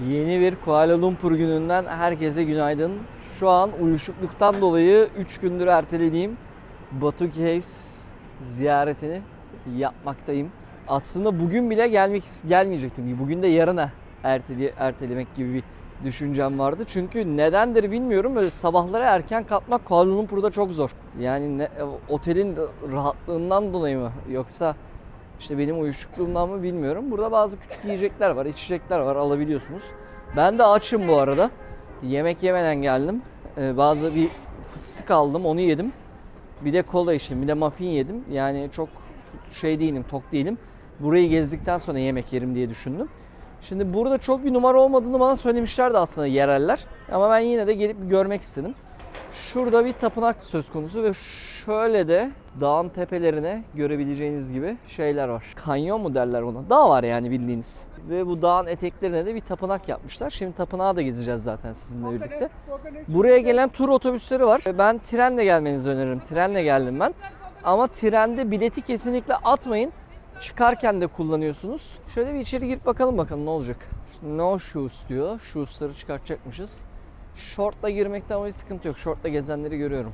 Yeni bir Kuala Lumpur gününden herkese günaydın. Şu an uyuşukluktan dolayı 3 gündür ertelediğim Batu Caves ziyaretini yapmaktayım. Aslında bugün bile gelmek gelmeyecektim. Bugün de yarına ertele, ertelemek gibi bir düşüncem vardı. Çünkü nedendir bilmiyorum. Böyle sabahlara erken kalkmak Kuala Lumpur'da çok zor. Yani ne- otelin rahatlığından dolayı mı yoksa işte benim uyuşukluğumdan mı bilmiyorum. Burada bazı küçük yiyecekler var, içecekler var alabiliyorsunuz. Ben de açım bu arada. Yemek yemeden geldim. Ee, bazı bir fıstık aldım, onu yedim. Bir de kola içtim, bir de muffin yedim. Yani çok şey değilim, tok değilim. Burayı gezdikten sonra yemek yerim diye düşündüm. Şimdi burada çok bir numara olmadığını bana söylemişlerdi aslında yereller. Ama ben yine de gelip görmek istedim. Şurada bir tapınak söz konusu ve şöyle de dağın tepelerine görebileceğiniz gibi şeyler var. Kanyon mu derler ona? Dağ var yani bildiğiniz. Ve bu dağın eteklerine de bir tapınak yapmışlar. Şimdi tapınağa da gezeceğiz zaten sizinle birlikte. Buraya gelen tur otobüsleri var. Ben trenle gelmenizi öneririm. Trenle geldim ben. Ama trende bileti kesinlikle atmayın. Çıkarken de kullanıyorsunuz. Şöyle bir içeri girip bakalım bakalım ne olacak. No shoes diyor. Shoes'ları çıkartacakmışız. Short'la girmekte ama bir sıkıntı yok. Short'la gezenleri görüyorum.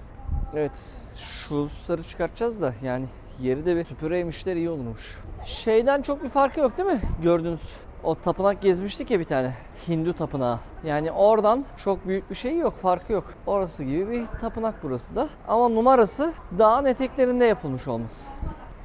Evet, shoes'ları çıkartacağız da yani yeri de bir süpüreymişler iyi olurmuş. Şeyden çok bir farkı yok değil mi? Gördünüz. O tapınak gezmiştik ya bir tane. Hindu tapınağı. Yani oradan çok büyük bir şey yok, farkı yok. Orası gibi bir tapınak burası da. Ama numarası dağın eteklerinde yapılmış olması.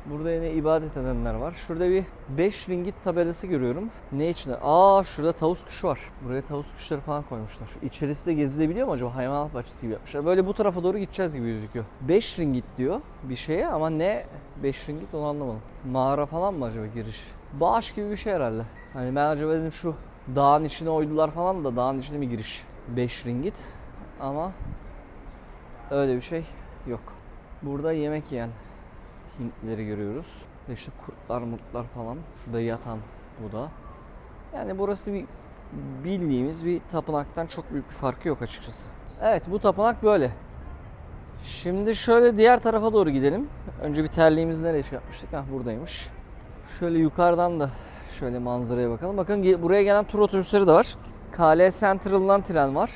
Burada yine ibadet edenler var. Şurada bir 5 ringgit tabelası görüyorum. Ne için? Aa şurada tavus kuşu var. Buraya tavus kuşları falan koymuşlar. İçerisi de gezilebiliyor mu acaba? Hayvanat bahçesi gibi yapmışlar. Böyle bu tarafa doğru gideceğiz gibi gözüküyor. 5 ringgit diyor bir şeye ama ne 5 ringgit onu anlamadım. Mağara falan mı acaba giriş? Bağış gibi bir şey herhalde. Hani ben acaba dedim şu dağın içine oydular falan da dağın içine mi giriş? 5 ringgit ama öyle bir şey yok. Burada yemek yiyen Hintlileri görüyoruz. Ve işte kurtlar murtlar falan. Şurada yatan bu da. Yani burası bir bildiğimiz bir tapınaktan çok büyük bir farkı yok açıkçası. Evet bu tapınak böyle. Şimdi şöyle diğer tarafa doğru gidelim. Önce bir terliğimizi nereye çıkartmıştık? Hah buradaymış. Şöyle yukarıdan da şöyle manzaraya bakalım. Bakın buraya gelen tur otobüsleri de var. KL Central'dan tren var.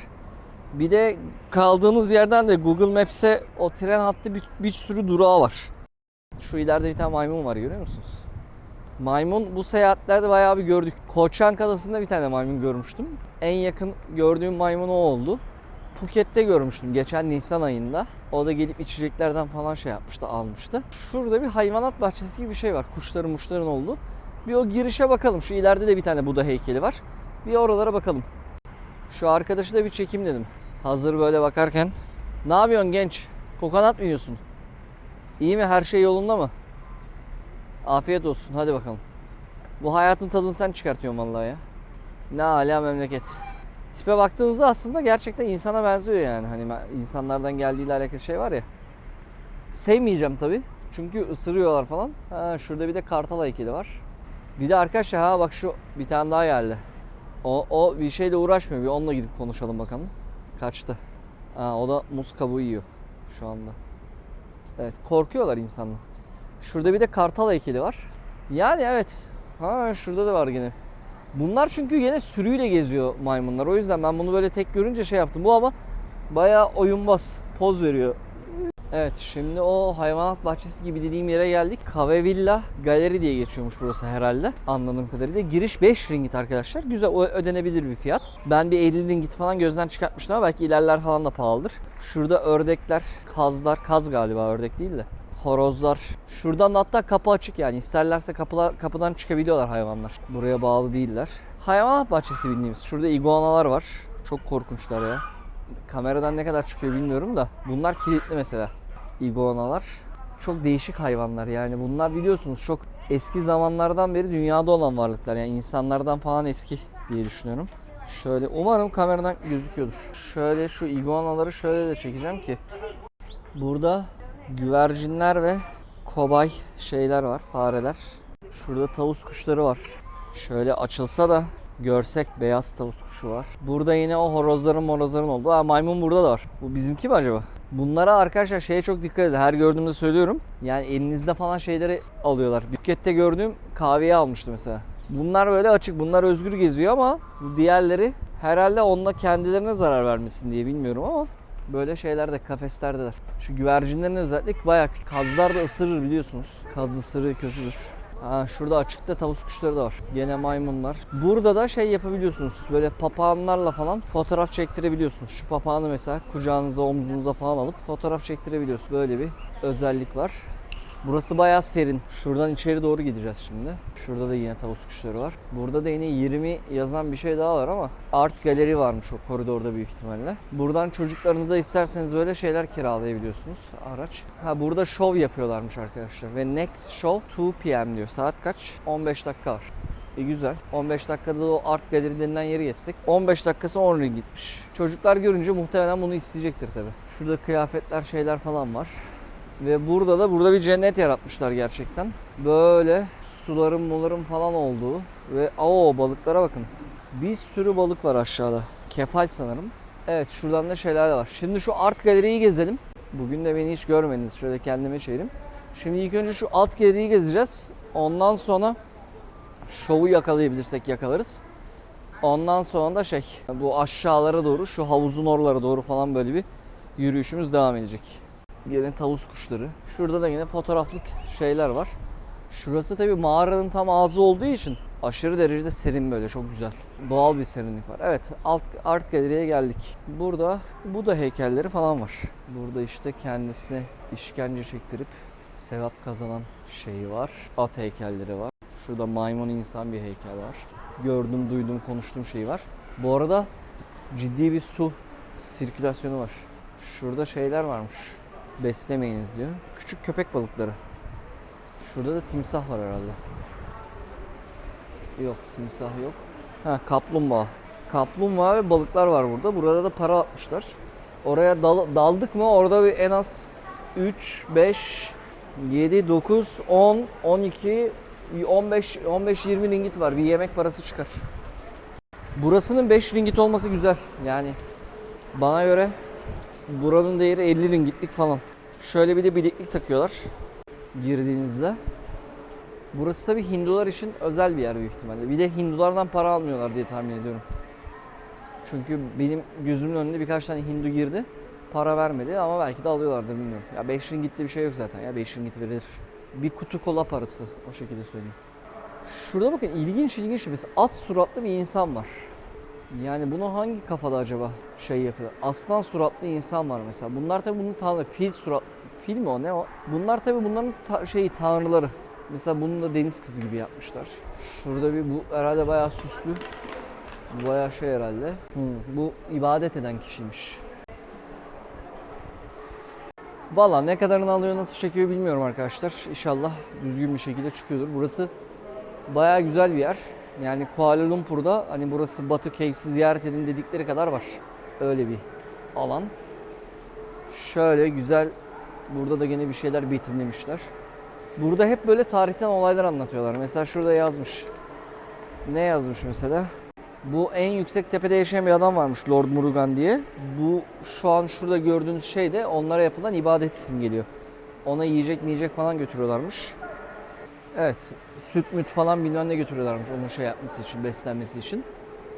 Bir de kaldığınız yerden de Google Maps'e o tren hattı bir, bir sürü durağı var. Şu ileride bir tane maymun var görüyor musunuz? Maymun bu seyahatlerde bayağı bir gördük. Koçank Adası'nda bir tane maymun görmüştüm. En yakın gördüğüm maymun o oldu. Phuket'te görmüştüm geçen Nisan ayında. O da gelip içeceklerden falan şey yapmıştı, almıştı. Şurada bir hayvanat bahçesi gibi bir şey var. Kuşların muşların oldu. Bir o girişe bakalım. Şu ileride de bir tane Buda heykeli var. Bir oralara bakalım. Şu arkadaşı da bir çekim dedim. Hazır böyle bakarken. Ne yapıyorsun genç? Kokonat mı yiyorsun? İyi mi? Her şey yolunda mı? Afiyet olsun. Hadi bakalım. Bu hayatın tadını sen çıkartıyorsun vallahi ya. Ne ala memleket. Tipe baktığınızda aslında gerçekten insana benziyor yani. Hani insanlardan geldiğiyle alakalı şey var ya. Sevmeyeceğim tabi. Çünkü ısırıyorlar falan. Ha, şurada bir de kartal heykeli var. Bir de arkadaşlar ha bak şu bir tane daha geldi. O, o bir şeyle uğraşmıyor. Bir onunla gidip konuşalım bakalım. Kaçtı. Ha, o da muz kabuğu yiyor şu anda. Evet korkuyorlar insanlar. Şurada bir de kartal heykeli var. Yani evet. Ha şurada da var yine. Bunlar çünkü yine sürüyle geziyor maymunlar. O yüzden ben bunu böyle tek görünce şey yaptım. Bu ama bayağı oyunbaz. Poz veriyor. Evet şimdi o hayvanat bahçesi gibi dediğim yere geldik. Kave Villa Galeri diye geçiyormuş burası herhalde. Anladığım kadarıyla. Giriş 5 ringgit arkadaşlar. Güzel ödenebilir bir fiyat. Ben bir 50 ringgit falan gözden çıkartmıştım ama belki ilerler falan da pahalıdır. Şurada ördekler, kazlar, kaz galiba ördek değil de. Horozlar. Şuradan da hatta kapı açık yani. isterlerse kapılar, kapıdan çıkabiliyorlar hayvanlar. Buraya bağlı değiller. Hayvanat bahçesi bildiğimiz. Şurada iguanalar var. Çok korkunçlar ya. Kameradan ne kadar çıkıyor bilmiyorum da. Bunlar kilitli mesela. Iguanalar. Çok değişik hayvanlar yani. Bunlar biliyorsunuz çok eski zamanlardan beri dünyada olan varlıklar. Yani insanlardan falan eski diye düşünüyorum. Şöyle umarım kameradan gözüküyordur. Şöyle şu iguanaları şöyle de çekeceğim ki. Burada güvercinler ve kobay şeyler var, fareler. Şurada tavus kuşları var. Şöyle açılsa da görsek beyaz tavus kuşu var. Burada yine o horozların morozların oldu. Aa, maymun burada da var. Bu bizimki mi acaba? Bunlara arkadaşlar şeye çok dikkat edin. Her gördüğümde söylüyorum. Yani elinizde falan şeyleri alıyorlar. Buket'te gördüğüm kahveyi almıştı mesela. Bunlar böyle açık. Bunlar özgür geziyor ama diğerleri herhalde onunla kendilerine zarar vermesin diye bilmiyorum ama böyle şeyler de kafeslerdeler. Şu güvercinlerin özellikle bayağı. Kazlar da ısırır biliyorsunuz. Kaz ısırığı kötüdür. Ha, şurada açıkta tavus kuşları da var. Gene maymunlar. Burada da şey yapabiliyorsunuz. Böyle papağanlarla falan fotoğraf çektirebiliyorsunuz. Şu papağanı mesela kucağınıza, omzunuza falan alıp fotoğraf çektirebiliyorsunuz. Böyle bir özellik var. Burası bayağı serin. Şuradan içeri doğru gideceğiz şimdi. Şurada da yine tavus kuşları var. Burada da yine 20 yazan bir şey daha var ama art galeri varmış o koridorda büyük ihtimalle. Buradan çocuklarınıza isterseniz böyle şeyler kiralayabiliyorsunuz araç. Ha burada şov yapıyorlarmış arkadaşlar ve next show 2 p.m. diyor. Saat kaç? 15 dakika var. E güzel. 15 dakikada da o art galeri denilen yeri geçsek. 15 dakikası 10 ring gitmiş. Çocuklar görünce muhtemelen bunu isteyecektir tabi. Şurada kıyafetler şeyler falan var. Ve burada da burada bir cennet yaratmışlar gerçekten. Böyle suların muların falan olduğu ve o balıklara bakın. Bir sürü balık var aşağıda. Kefal sanırım. Evet şuradan da şeyler de var. Şimdi şu art galeriyi gezelim. Bugün de beni hiç görmediniz. Şöyle kendime çevireyim. Şimdi ilk önce şu alt galeriyi gezeceğiz. Ondan sonra şovu yakalayabilirsek yakalarız. Ondan sonra da şey bu aşağılara doğru şu havuzun oralara doğru falan böyle bir yürüyüşümüz devam edecek. Gene tavus kuşları. Şurada da yine fotoğraflık şeyler var. Şurası tabi mağaranın tam ağzı olduğu için aşırı derecede serin böyle çok güzel. Doğal bir serinlik var. Evet alt art galeriye geldik. Burada bu da heykelleri falan var. Burada işte kendisine işkence çektirip sevap kazanan şeyi var. At heykelleri var. Şurada maymun insan bir heykel var. Gördüm, duydum, konuştuğum şey var. Bu arada ciddi bir su sirkülasyonu var. Şurada şeyler varmış. Beslemeyiniz diyor. Küçük köpek balıkları. Şurada da timsah var herhalde. Yok timsah yok. Ha kaplumbağa. Kaplumbağa ve balıklar var burada. Burada da para atmışlar. Oraya dal- daldık mı orada bir en az 3, 5, 7, 9, 10, 12, 15, 15-20 ringit var. Bir yemek parası çıkar. Burasının 5 ringit olması güzel. Yani bana göre buranın değeri 50 ringitlik falan. Şöyle bir de bileklik takıyorlar girdiğinizde. Burası tabi Hindular için özel bir yer büyük ihtimalle. Bir de Hindulardan para almıyorlar diye tahmin ediyorum. Çünkü benim gözümün önünde birkaç tane Hindu girdi. Para vermedi ama belki de alıyorlardır bilmiyorum. Ya 5 ringitte bir şey yok zaten ya 5 ringit verilir. Bir kutu kola parası o şekilde söyleyeyim. Şurada bakın ilginç ilginç mesela at suratlı bir insan var. Yani bunu hangi kafada acaba şey yapıyor? Aslan suratlı insan var mesela. Bunlar tabii bunu tanrı fil surat fil mi o ne o? Bunlar tabii bunların ta- şeyi tanrıları. Mesela bunu da deniz kızı gibi yapmışlar. Şurada bir bu herhalde bayağı süslü. Bu bayağı şey herhalde. Hı, bu ibadet eden kişiymiş. Valla ne kadarını alıyor nasıl çekiyor bilmiyorum arkadaşlar. İnşallah düzgün bir şekilde çıkıyordur. Burası bayağı güzel bir yer. Yani Kuala Lumpur'da hani burası Batu Caves'i ziyaret edin dedikleri kadar var. Öyle bir alan. Şöyle güzel burada da gene bir şeyler betimlemişler. Burada hep böyle tarihten olaylar anlatıyorlar. Mesela şurada yazmış. Ne yazmış mesela? Bu en yüksek tepede yaşayan bir adam varmış Lord Murugan diye. Bu şu an şurada gördüğünüz şey de onlara yapılan ibadet isim geliyor. Ona yiyecek yiyecek falan götürüyorlarmış. Evet, süt müt falan bilmem ne götürüyorlarmış onun şey yapması için, beslenmesi için.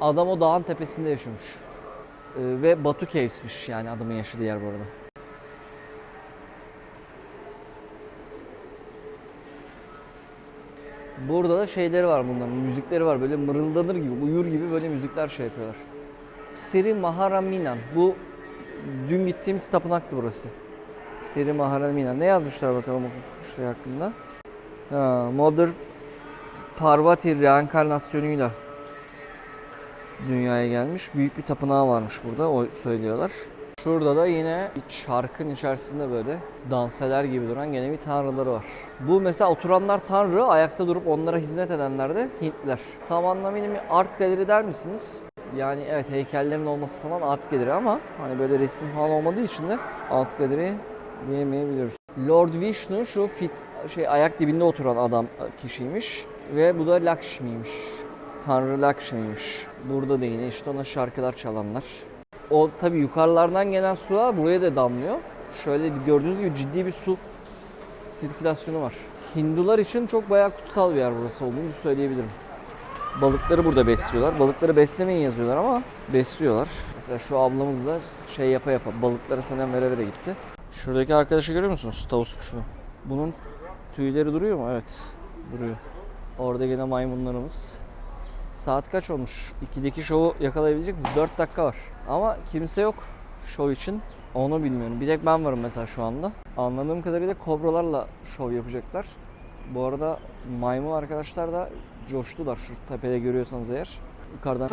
Adam o dağın tepesinde yaşıyormuş. Ee, ve Batu Caves'miş yani adamın yaşadığı yer bu arada. Burada da şeyleri var bunların, müzikleri var. Böyle mırıldanır gibi, uyur gibi böyle müzikler şey yapıyorlar. Sri Maharaminan. Bu dün gittiğimiz tapınaktı burası. Sri Maharaminan. Ne yazmışlar bakalım o şey hakkında? Mother Parvati reenkarnasyonuyla dünyaya gelmiş. Büyük bir tapınağı varmış burada. O söylüyorlar. Şurada da yine bir çarkın içerisinde böyle dans eder gibi duran gene bir tanrıları var. Bu mesela oturanlar tanrı, ayakta durup onlara hizmet edenler de Hintliler. Tam anlamıyla bir art galeri der misiniz? Yani evet heykellerin olması falan art galeri ama hani böyle resim falan olmadığı için de art galeri diyemeyebiliyoruz. Lord Vishnu şu fit şey ayak dibinde oturan adam kişiymiş ve bu da Lakshmi'ymiş. Tanrı Lakshmi'ymiş. Burada da yine işte ona şarkılar çalanlar. O tabi yukarılardan gelen sular buraya da damlıyor. Şöyle gördüğünüz gibi ciddi bir su sirkülasyonu var. Hindular için çok bayağı kutsal bir yer burası olduğunu söyleyebilirim. Balıkları burada besliyorlar. Balıkları beslemeyin yazıyorlar ama besliyorlar. Mesela şu ablamız da şey yapa yapa balıkları senden vere vere gitti. Şuradaki arkadaşı görüyor musunuz? Tavus kuşunu. Bunun tüyleri duruyor mu? Evet. Duruyor. Orada gene maymunlarımız. Saat kaç olmuş? 2'deki şovu yakalayabilecek miyiz? 4 dakika var. Ama kimse yok şov için. Onu bilmiyorum. Bir tek ben varım mesela şu anda. Anladığım kadarıyla kobralarla şov yapacaklar. Bu arada maymun arkadaşlar da coştular şu tepede görüyorsanız eğer. Yukarıdan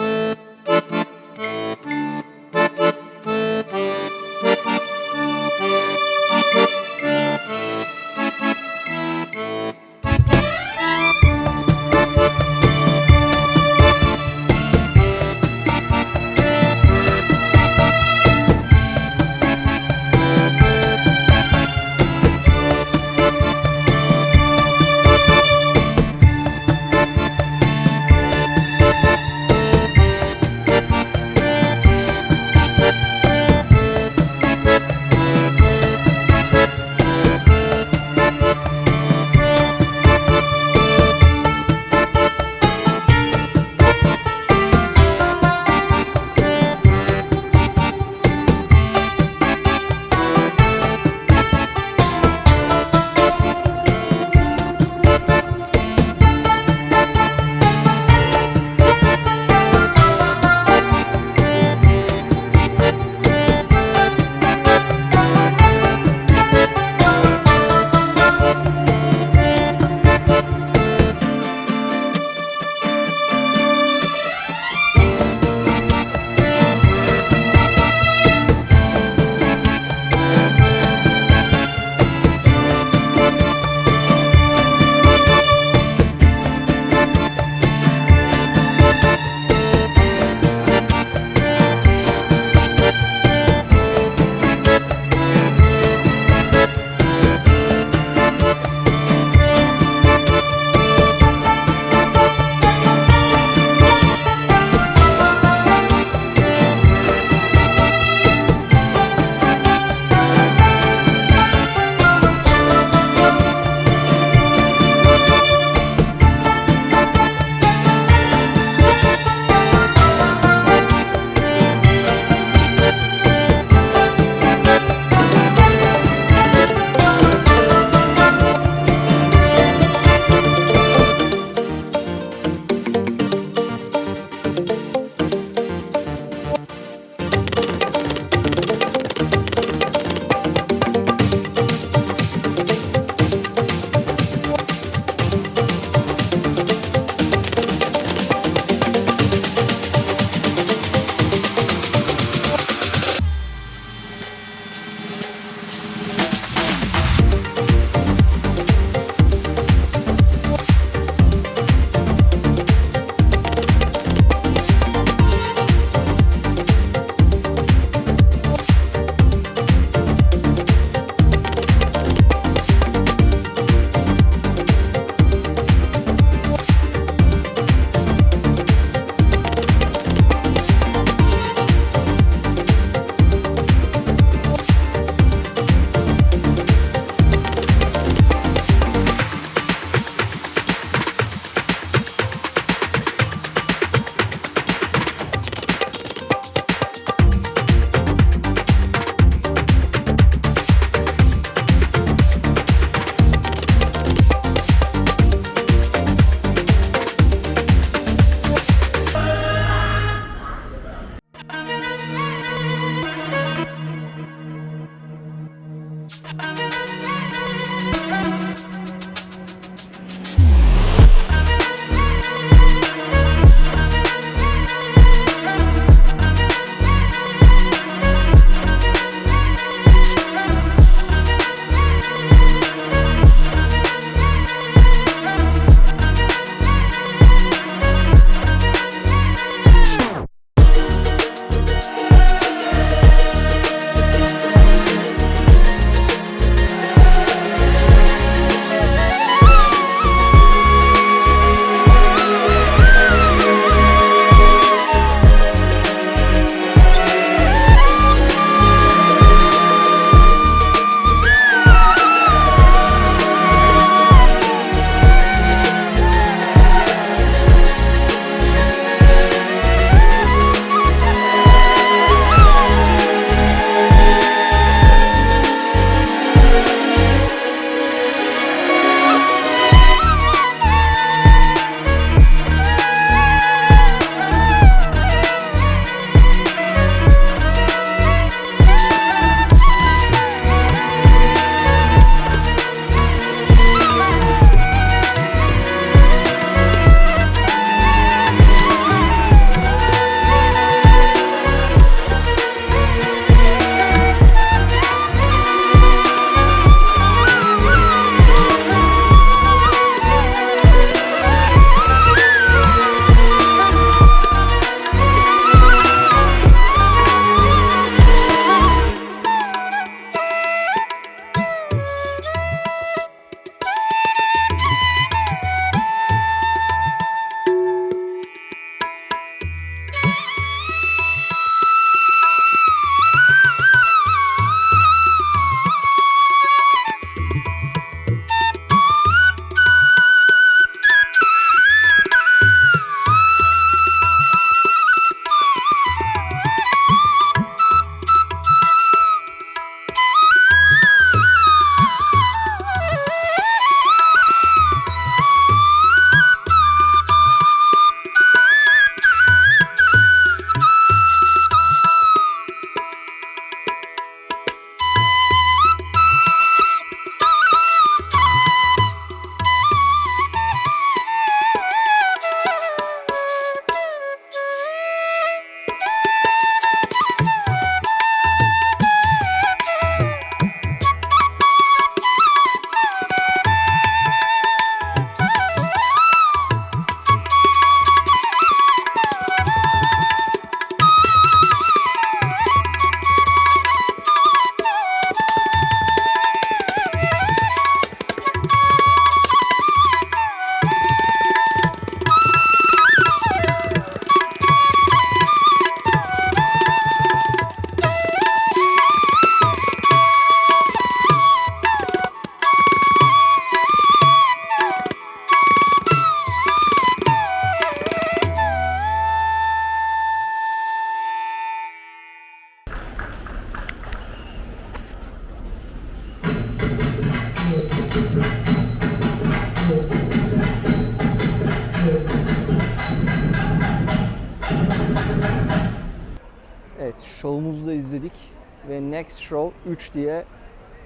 next show 3 diye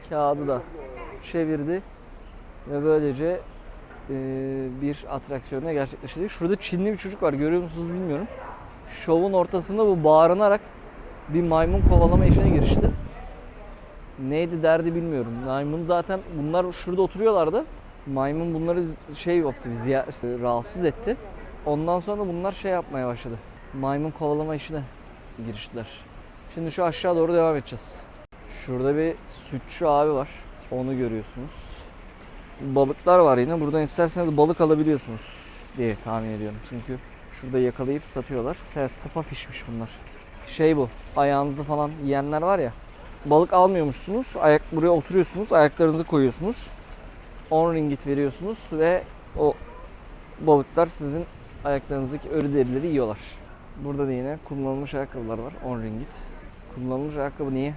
kağıdı da çevirdi ve böylece e, bir atraksiyonu gerçekleştirdik. Şurada Çinli bir çocuk var, görüyor musunuz bilmiyorum. Şovun ortasında bu bağırınarak bir maymun kovalama işine girişti. Neydi derdi bilmiyorum. Maymun zaten bunlar şurada oturuyorlardı. Maymun bunları şey yaptı, bizi ya- işte rahatsız etti. Ondan sonra bunlar şey yapmaya başladı. Maymun kovalama işine giriştiler. Şimdi şu aşağı doğru devam edeceğiz. Şurada bir sütçü abi var. Onu görüyorsunuz. Balıklar var yine. Buradan isterseniz balık alabiliyorsunuz diye tahmin ediyorum. Çünkü şurada yakalayıp satıyorlar. Sestapa fişmiş bunlar. Şey bu. Ayağınızı falan yiyenler var ya. Balık almıyormuşsunuz. Ayak buraya oturuyorsunuz. Ayaklarınızı koyuyorsunuz. 10 ringgit veriyorsunuz ve o balıklar sizin ayaklarınızdaki ölü derileri yiyorlar. Burada da yine kullanılmış ayakkabılar var. 10 ringgit. Kullanılmış ayakkabı niye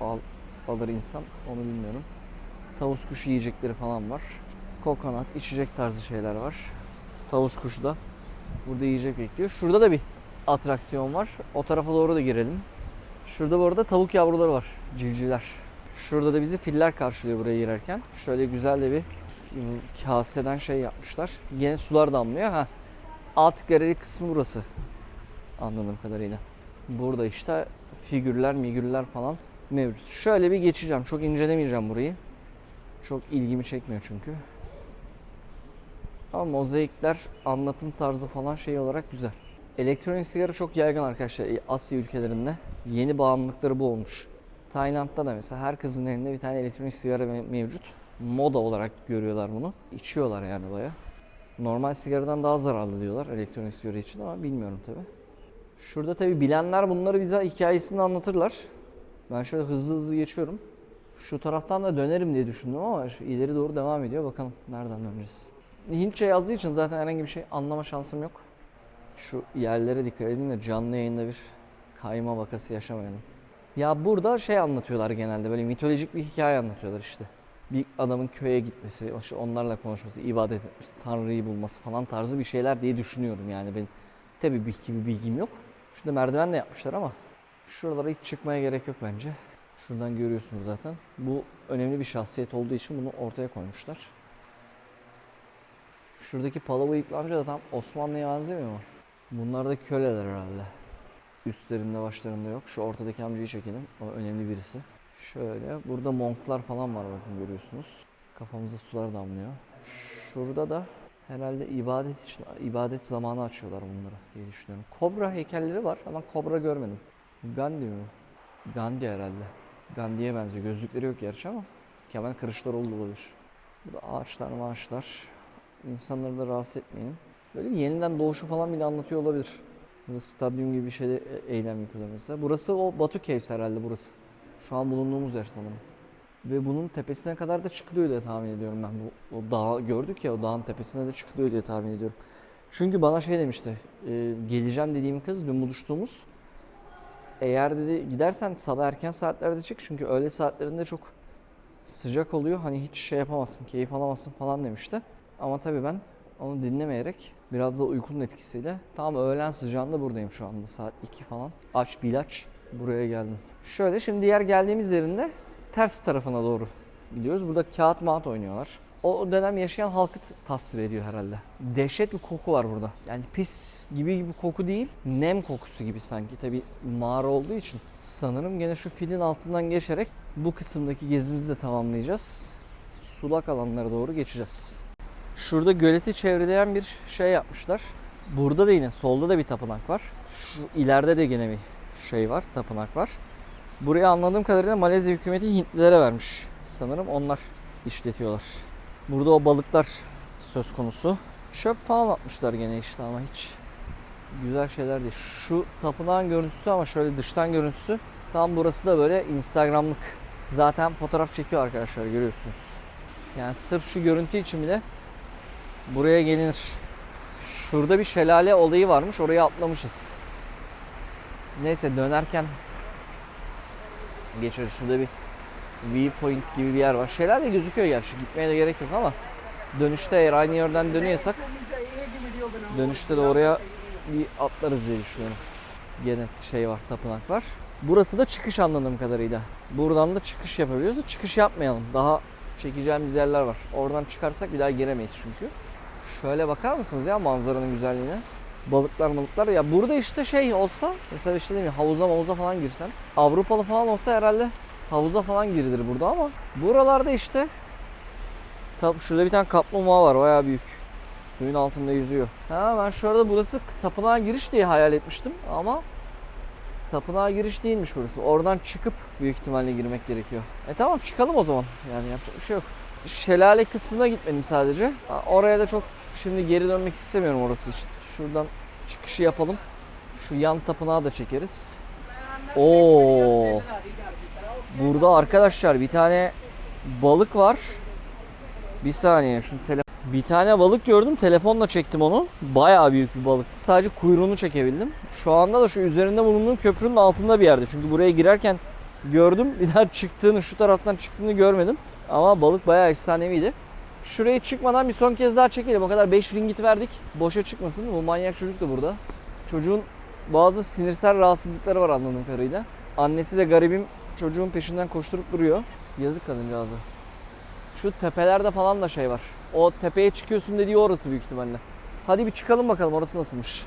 al, alır insan onu bilmiyorum. Tavus kuşu yiyecekleri falan var. Kokonat, içecek tarzı şeyler var. Tavus kuşu da burada yiyecek bekliyor. Şurada da bir atraksiyon var. O tarafa doğru da girelim. Şurada bu arada tavuk yavruları var. Civcivler. Şurada da bizi filler karşılıyor buraya girerken. Şöyle güzel de bir kaseden şey yapmışlar. Gene sular damlıyor. Ha. Alt galeri kısmı burası. Anladığım kadarıyla. Burada işte figürler, migürler falan mevcut. Şöyle bir geçeceğim. Çok incelemeyeceğim burayı. Çok ilgimi çekmiyor çünkü. Ama mozaikler, anlatım tarzı falan şey olarak güzel. Elektronik sigara çok yaygın arkadaşlar Asya ülkelerinde. Yeni bağımlılıkları bu olmuş. Tayland'da da mesela her kızın elinde bir tane elektronik sigara me- mevcut. Moda olarak görüyorlar bunu. İçiyorlar yani baya. Normal sigaradan daha zararlı diyorlar elektronik sigara için ama bilmiyorum tabi. Şurada tabi bilenler bunları bize hikayesini anlatırlar. Ben şöyle hızlı hızlı geçiyorum. Şu taraftan da dönerim diye düşündüm ama şu ileri doğru devam ediyor. Bakalım nereden döneceğiz. Hintçe yazdığı için zaten herhangi bir şey anlama şansım yok. Şu yerlere dikkat edin de canlı yayında bir kayma vakası yaşamayalım. Ya burada şey anlatıyorlar genelde böyle mitolojik bir hikaye anlatıyorlar işte. Bir adamın köye gitmesi, onlarla konuşması, ibadet etmesi, Tanrı'yı bulması falan tarzı bir şeyler diye düşünüyorum yani benim. Tabii bir, bir bilgim yok. Şurada merdiven de yapmışlar ama şuralara hiç çıkmaya gerek yok bence. Şuradan görüyorsunuz zaten. Bu önemli bir şahsiyet olduğu için bunu ortaya koymuşlar. Şuradaki pala bıyıklı amca da tam Osmanlı'ya benzemiyor mu? Bunlar da köleler herhalde. Üstlerinde başlarında yok. Şu ortadaki amcayı çekelim. O önemli birisi. Şöyle. Burada monklar falan var bakın görüyorsunuz. Kafamıza sular damlıyor. Şurada da herhalde ibadet için ibadet zamanı açıyorlar bunları diye düşünüyorum. Kobra heykelleri var ama kobra görmedim. Gandhi mi? Gandhi herhalde. Gandhi'ye benziyor. Gözlükleri yok gerçi ama Kemal Kılıçdaroğlu da olabilir. Burada ağaçlar ağaçlar. İnsanları da rahatsız etmeyin. Böyle bir yeniden doğuşu falan bile anlatıyor olabilir. Burada stadyum gibi bir şeyde e- eylem yapıyorlar mesela. Burası o Batu Caves herhalde burası. Şu an bulunduğumuz yer sanırım. Ve bunun tepesine kadar da çıkılıyor diye tahmin ediyorum ben. Bu, o dağı gördük ya o dağın tepesine de çıkılıyor diye tahmin ediyorum. Çünkü bana şey demişti. e, geleceğim dediğim kız dün buluştuğumuz. Eğer dedi gidersen sabah erken saatlerde çık çünkü öğle saatlerinde çok sıcak oluyor. Hani hiç şey yapamazsın, keyif alamazsın falan demişti. Ama tabii ben onu dinlemeyerek biraz da uykunun etkisiyle tam öğlen sıcağında buradayım şu anda saat 2 falan. Aç bir ilaç buraya geldim. Şöyle şimdi diğer geldiğimiz yerinde ters tarafına doğru gidiyoruz. Burada kağıt mağat oynuyorlar. O dönem yaşayan halkı tasvir ediyor herhalde. Dehşet bir koku var burada. Yani pis gibi bir koku değil, nem kokusu gibi sanki. Tabi mağara olduğu için. Sanırım gene şu filin altından geçerek bu kısımdaki gezimizi de tamamlayacağız. Sulak alanlara doğru geçeceğiz. Şurada göleti çevreleyen bir şey yapmışlar. Burada da yine solda da bir tapınak var. Şu ileride de yine bir şey var, tapınak var. Burayı anladığım kadarıyla Malezya hükümeti Hintlilere vermiş. Sanırım onlar işletiyorlar. Burada o balıklar söz konusu. Çöp falan atmışlar gene işte ama hiç güzel şeyler değil. Şu tapınağın görüntüsü ama şöyle dıştan görüntüsü. Tam burası da böyle Instagram'lık. Zaten fotoğraf çekiyor arkadaşlar görüyorsunuz. Yani sırf şu görüntü için bile buraya gelinir. Şurada bir şelale olayı varmış. Oraya atlamışız. Neyse dönerken geçeriz. Şurada bir viewpoint gibi bir yer var. Şelale gözüküyor gerçi. Gitmeye de gerek yok ama dönüşte eğer aynı yerden dönüyorsak dönüşte de oraya bir atlarız diye düşünüyorum. gene şey var, tapınak var. Burası da çıkış anladığım kadarıyla. Buradan da çıkış yapabiliyoruz. Çıkış yapmayalım. Daha çekeceğimiz yerler var. Oradan çıkarsak bir daha giremeyiz çünkü. Şöyle bakar mısınız ya manzaranın güzelliğine? Balıklar balıklar. Ya burada işte şey olsa mesela işte değil mi havuza mavuza falan girsen. Avrupalı falan olsa herhalde havuza falan girilir burada ama buralarda işte Tab şurada bir tane kaplumbağa var bayağı büyük. Suyun altında yüzüyor. Ha ben şurada burası tapınağa giriş diye hayal etmiştim ama tapınağa giriş değilmiş burası. Oradan çıkıp büyük ihtimalle girmek gerekiyor. E tamam çıkalım o zaman. Yani yapacak bir şey yok. Şelale kısmına gitmedim sadece. Oraya da çok şimdi geri dönmek istemiyorum orası için. Şuradan çıkışı yapalım. Şu yan tapınağı da çekeriz. Oo. Burada arkadaşlar bir tane balık var. Bir saniye şu tele bir tane balık gördüm telefonla çektim onu. Bayağı büyük bir balıktı. Sadece kuyruğunu çekebildim. Şu anda da şu üzerinde bulunduğum köprünün altında bir yerde. Çünkü buraya girerken gördüm. Bir daha çıktığını şu taraftan çıktığını görmedim. Ama balık bayağı efsaneviydi. Şuraya çıkmadan bir son kez daha çekelim. O kadar 5 ringit verdik. Boşa çıkmasın. Bu manyak çocuk da burada. Çocuğun bazı sinirsel rahatsızlıkları var anladığım kadarıyla. Annesi de garibim çocuğun peşinden koşturup duruyor. Yazık kadıncağıza. Şu tepelerde falan da şey var. O tepeye çıkıyorsun dediği orası büyük ihtimalle. Hadi bir çıkalım bakalım orası nasılmış.